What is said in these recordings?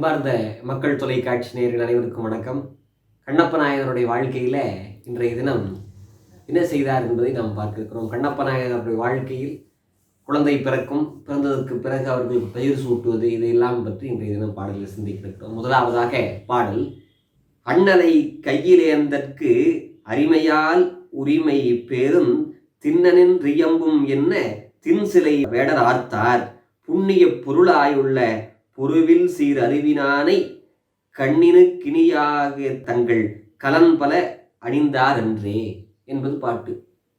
அன்பார்ந்த மக்கள் தொலைக்காட்சி நேயர்கள் அனைவருக்கும் வணக்கம். கண்ணப்ப நாயகருடைய வாழ்க்கையில் இன்றைய தினம் என்ன செய்தார் என்பதை நாம் பார்க்கிறோம் கண்ணப்ப நாயகருடைய வாழ்க்கையில் குழந்தை பிறக்கும் பிறந்ததற்கு பிறகு அவர்களுக்கு பெயர் சூட்டுவது இதையெல்லாம் பற்றி இன்றைய தினம் பாடலில் சிந்திக்கிறோம் முதலாவதாக பாடல் அண்ணலை கையிலேந்தற்கு அரிமையால் உரிமை பேரும் திண்ணனின் ரியம்பும் என்ன தின்சிலை வேடர் ஆர்த்தார். புண்ணிய பொருளாயுள்ள உருவில் சீர் அறிவினானை கண்ணினு கிணியாக தங்கள் கலன்பல அணிந்தார் என்றே என்பது பாட்டு.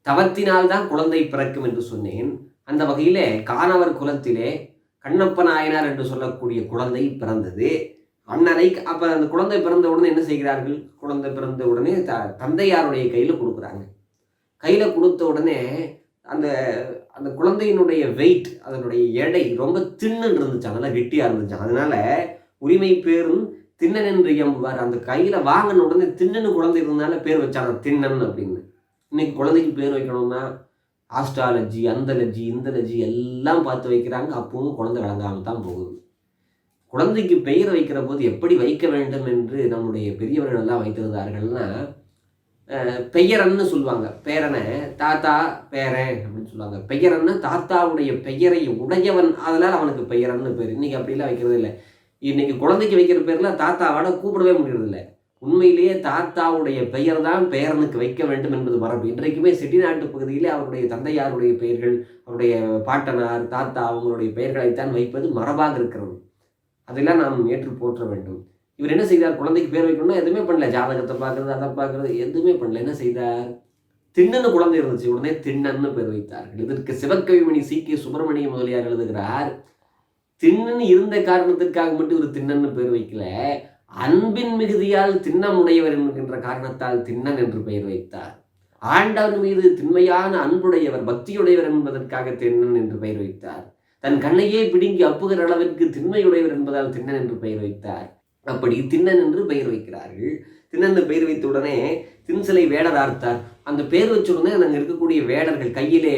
தவத்தினால்தான் குழந்தை பிறக்கும் என்று சொன்னேன். அந்த வகையிலே காணவர் குலத்திலே கண்ணப்ப நாயனார் என்று சொல்லக்கூடிய குழந்தை பிறந்தது. அண்ணனை அப்ப அந்த குழந்தை பிறந்த உடனே என்ன செய்கிறார்கள்? குழந்தை பிறந்த உடனே த தந்தையாருடைய கையில கொடுக்குறாங்க. கையில கொடுத்த உடனே அந்த அந்த குழந்தையினுடைய வெயிட் அதனுடைய எடை ரொம்ப திண்ணுன்னு இருந்துச்சு. நல்லா கெட்டியாக இருந்துச்சு. அதனால உரிமை பேரும் திண்ணன் என்று எம்புவார் அந்த கையில் வாங்கின உடனே திண்ணன்னு குழந்தை இருந்தனால பேர் வச்சாங்க. திண்ணன் அப்படின்னு. இன்னைக்கு குழந்தைக்கு பேர் வைக்கணும்னா ஆஸ்ட்ராலஜி அந்தலஜி இந்தலஜி எல்லாம் பார்த்து வைக்கிறாங்க. அப்பவும் குழந்தை விளங்காம தான் போகுது. குழந்தைக்கு பெயர் வைக்கிற போது எப்படி வைக்க வேண்டும் என்று நம்முடைய பெரியவர்கள் எல்லாம் வைத்திருந்தார்கள்னா பெயரன்னு சொல்லுவாங்க. பேரனை தாத்தா பேரன் அப்படின்னு சொல்லுவாங்க. பெயரன்னு தாத்தாவுடைய பெயரை உடையவன். அதனால் அவனுக்கு பெயரன்னு பேர். இன்னைக்கு அப்படிலாம் வைக்கிறது இல்லை. இன்றைக்கி குழந்தைக்கு வைக்கிற பேரில் தாத்தாவோட கூப்பிடவே முடியறது இல்லை. உண்மையிலேயே தாத்தாவுடைய பெயர் தான் பேரனுக்கு வைக்க வேண்டும் என்பது மரபு. இன்றைக்குமே செட்டிநாட்டு பகுதியிலே அவருடைய தந்தையாருடைய பெயர்கள் அவருடைய பாட்டனார் தாத்தா அவங்களுடைய பெயர்களைத்தான் வைப்பது மரபாக இருக்கிறது. அதெல்லாம் நாம் ஏற்று போற்ற வேண்டும். இவர் என்ன செய்தார்? குழந்தைக்கு பேர் வைக்கணும்னா எதுவுமே பண்ணல. ஜாதகத்தை பார்க்கறது அதை பார்க்குறது எதுவுமே பண்ணல. என்ன செய்தார்? திண்ணன்னு குழந்தை இருந்துச்சு. உடனே திண்ணன்னு பேர் வைத்தார்கள். இதற்கு சிவக்கவிமணி சி. கே. சுப்பிரமணிய முதலியார் எழுதுகிறார் திண்ணன்னு இருந்த காரணத்திற்காக மட்டும் ஒரு திண்ணன்னு பேர் வைக்கல. அன்பின் மிகுதியால் திண்ணம் உடையவர் என்கின்ற காரணத்தால் திண்ணன் என்று பெயர் வைத்தார். ஆண்டவன் மீது திண்மையான அன்புடையவர் பக்தியுடையவர் என்பதற்காக திண்ணன் என்று பெயர் வைத்தார். தன் கண்ணையே பிடுங்கி அப்புகிற அளவிற்கு திண்மையுடையவர் என்பதால் திண்ணன் என்று பெயர் வைத்தார். அப்படி திண்ணன் என்று பெயர் வைக்கிறார்கள். திண்ணன் பெயர் வைத்த உடனே தின்சிலை வேடர் ஆர்த்தார். அந்த பெயர் வச்ச உடனே அங்கே இருக்கக்கூடிய வேடர்கள் கையிலே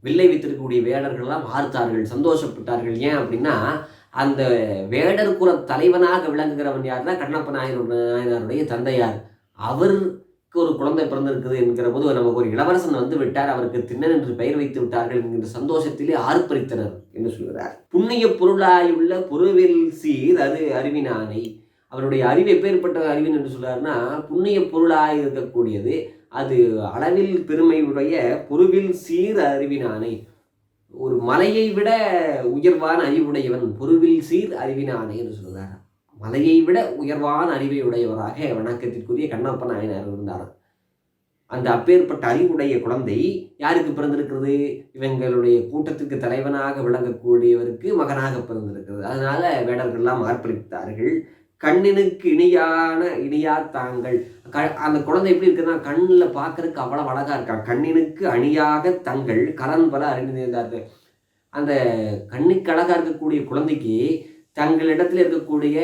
வில்லை வைத்திருக்கக்கூடிய வேடர்கள்லாம் ஆர்த்தார்கள் சந்தோஷப்பட்டார்கள். ஏன் அப்படின்னா அந்த வேடர் குல தலைவனாக விளங்குகிறவன் யாருன்னா கண்ணப்ப நாயர் நாயனாருடைய தந்தையார். அவர் ஒரு குழந்தை பிறந்திருக்குது என்கிற போது நமக்கு ஒரு இளவரசன் வந்து விட்டார். அவருக்கு திண்ணன் என்று பெயர் வைத்து விட்டார்கள் என்கிற சந்தோஷத்திலே ஆர்ப்பரித்தனர் என்று சொல்கிறார். புண்ணிய பொருளாயுள்ள பொருவில் சீர் அது அறிவினானை. அவருடைய அறிவு எப்பேற்பட்ட அறிவின் என்று சொல்றாருன்னா புண்ணிய பொருளாக இருக்கக்கூடியது அது அளவில் பெருமையுடைய பொருவில் சீர் அறிவினானை. ஒரு மலையை விட உயர்வான அறிவுடையவன் பொருவில் சீர் அறிவினானை என்று சொல்கிறார். மலையை விட உயர்வான அறிவை உடையவராக வணக்கத்திற்குரிய கண்ணப்ப நாயனார் இருந்தார். அந்த அப்பேற்பட்ட அறிவுடைய குழந்தை யாருக்கு பிறந்திருக்கிறது? இவங்களுடைய கூட்டத்துக்கு தலைவனாக விளங்கக்கூடியவருக்கு மகனாக பிறந்திருக்கிறது. அதனால வேடர்கள்லாம் ஆர்ப்பரித்தார்கள் கண்ணினுக்கு இணையான இணையா தாங்கள். க அந்த குழந்தை எப்படி இருக்குதுன்னா கண்ணில் பார்க்கறதுக்கு அவ்வளோ அழகாக இருக்கா கண்ணினுக்கு அணியாக தங்கள் கலன் பல அறிந்திருந்தார்கள் அந்த கண்ணுக்கு அழகாக இருக்கக்கூடிய குழந்தைக்கு தங்களிடத்துல இருக்கக்கூடிய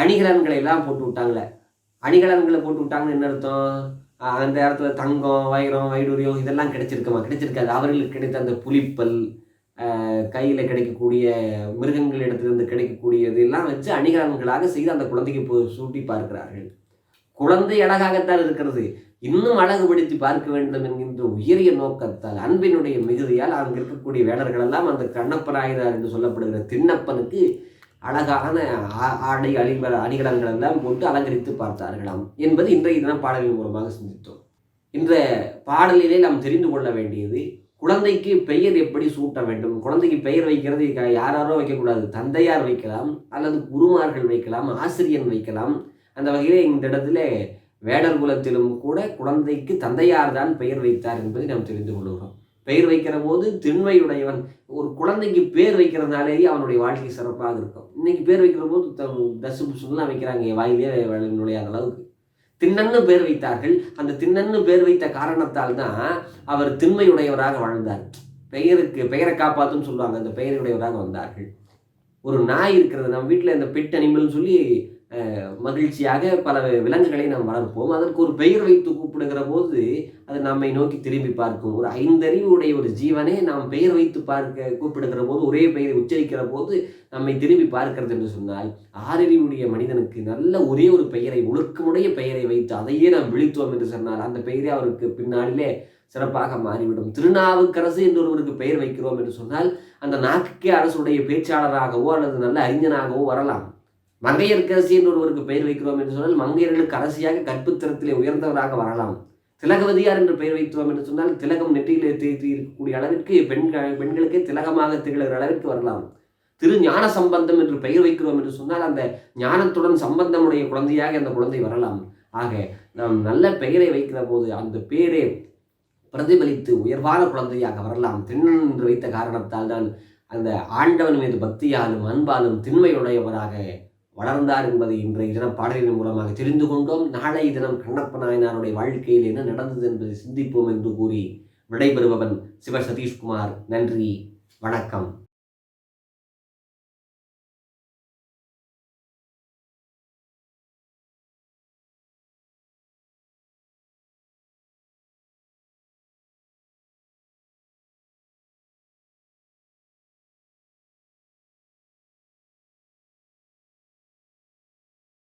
அணிகலன்களை எல்லாம் போட்டு விட்டாங்களே. அணிகலன்களை போட்டு விட்டாங்கன்னு என்ன அர்த்தம்? அந்த இடத்துல தங்கம் வைரம் வைடூரியம் இதெல்லாம் கிடைச்சிருக்குமா? கிடைச்சிருக்காது. அவர்களுக்கு கிடைத்த அந்த புலிப்பல் கையில் கிடைக்கக்கூடிய மிருகங்களிடத்திலிருந்து கிடைக்கக்கூடியது எல்லாம் வச்சு அணிகலன்களாக செய்து அந்த குழந்தைக்கு இப்போ சூட்டி பார்க்கிறார்கள். குழந்தை அழகாகத்தான் இருக்கிறது. இன்னும் அழகுபடுத்தி பார்க்க வேண்டும் என்கின்ற உயரிய நோக்கத்தால் அன்பினுடைய மிகுதியால் அங்கு இருக்கக்கூடிய வேடர்கள் எல்லாம் அந்த கண்ணப்பராயனார் என்று சொல்லப்படுகிற திண்ணப்பனுக்கு அழகான ஆ- ஆடை அணிவ அணிகலன்களெல்லாம் போட்டு அலங்கரித்து பார்த்தார்களாம் என்பது இன்றைய தினம் பாடலின் மூலமாக சிந்தித்தோம். இந்த பாடலிலே நாம் தெரிந்து கொள்ள வேண்டியது குழந்தைக்கு பெயர் எப்படி சூட்ட வேண்டும்? குழந்தைக்கு பெயர் வைக்கிறது க- யாராரோ வைக்கக்கூடாது தந்தையார் வைக்கலாம் அல்லது குருமார்கள் வைக்கலாம் ஆசிரியன் வைக்கலாம். அந்த வகையிலே இந்த இடத்துல வேடர் குலத்திலும் கூட குழந்தைக்கு தந்தையார் தான் பெயர் வைத்தார் என்பதை நாம் தெரிந்து கொள்கிறோம். பெயர் வைக்கிற போது திண்மையுடையவன். ஒரு குழந்தைக்கு பேர் வைக்கிறதுனாலேயே அவனுடைய வாழ்க்கை சிறப்பாக இருக்கும். இன்னைக்கு பேர் வைக்கிற போது டசு தசு புசுலாம் வைக்கிறாங்க. என் வாயிலே நுழையாத அளவுக்கு. திண்ணன்னு பேர் வைத்தார்கள். அந்த திண்ணன்னு பேர் வைத்த காரணத்தால் தான் அவர் திண்மையுடையவராக வாழ்ந்தார். பெயருக்கு பெயரை காப்பாத்துன்னு சொல்லுவாங்க. அந்த பெயருடையவராக வந்தார்கள். ஒரு நாய் இருக்கிறது. நம்ம வீட்டில் இந்த பெட் அனிமல்னு சொல்லி மகிழ்ச்சியாக பல விலங்குகளை நாம் வளர்ப்போம். அதற்கு ஒரு பெயர் வைத்து கூப்பிடுகிற போது அது நம்மை நோக்கி திரும்பி பார்க்கும். ஒரு ஐந்தறிவுடைய ஒரு ஜீவனே நாம் பெயர் வைத்து பார்க்க கூப்பிடுகிற போது ஒரே பெயரை உச்சரிக்கிற போது நம்மை திரும்பி பார்க்கிறது என்று சொன்னால் ஆறறிவுடைய மனிதனுக்கு நல்ல ஒரே ஒரு பெயரை ஒழுக்கமுடைய பெயரை வைத்து அதையே நாம் விழித்தோம் என்று சொன்னால் அந்த பெயரே அவருக்கு பின்னாளிலே சிறப்பாக மாறிவிடும். திருநாவுக்கரசு என்று ஒருவருக்கு பெயர் வைக்கிறோம் என்று சொன்னால் அந்த நாக்குக்கே அரசுடைய பேச்சாளராகவோ அல்லது நல்ல அறிஞனாகவோ வரலாம். மங்கையர்க்கரசி என்று ஒருவருக்கு பெயர் வைக்கிறோம் என்று சொன்னால் மங்கையர்களுக்கு அரசியாக கற்புத்திறத்திலே உயர்ந்தவராக வரலாம். திலகவதியார் என்று பெயர் வைத்தோம் என்று சொன்னால் திலகம் நெற்றியிலே தேற்றி இருக்கக்கூடிய அளவிற்கு பெண்கள் பெண்களுக்கே திலகமாக திகழ்கிற அளவிற்கு வரலாம். திரு ஞான சம்பந்தம் என்று பெயர் வைக்கிறோம் என்று சொன்னால் அந்த ஞானத்துடன் சம்பந்தமுடைய குழந்தையாக அந்த குழந்தை வரலாம். ஆக நாம் நல்ல பெயரை வைக்கிற போது அந்த பெயரே பிரதிபலித்து உயர்வான குழந்தையாக வரலாம். திண்ணன் என்று வைத்த காரணத்தால் தான் அந்த ஆண்டவன் மீது பக்தியாலும் அன்பாலும் திண்மையுடையவராக வளர்ந்தார் என்பதை இன்றைய தினம் பாடலின் மூலமாக தெரிந்து கொண்டோம். நாளை தினம் கண்ணப்ப நாயனாருடைய வாழ்க்கையில் என்ன நடந்தது என்பதை சிந்திப்போம் என்று கூறி விடைபெறுபவன் சிவ சதீஷ்குமார். நன்றி. வணக்கம்.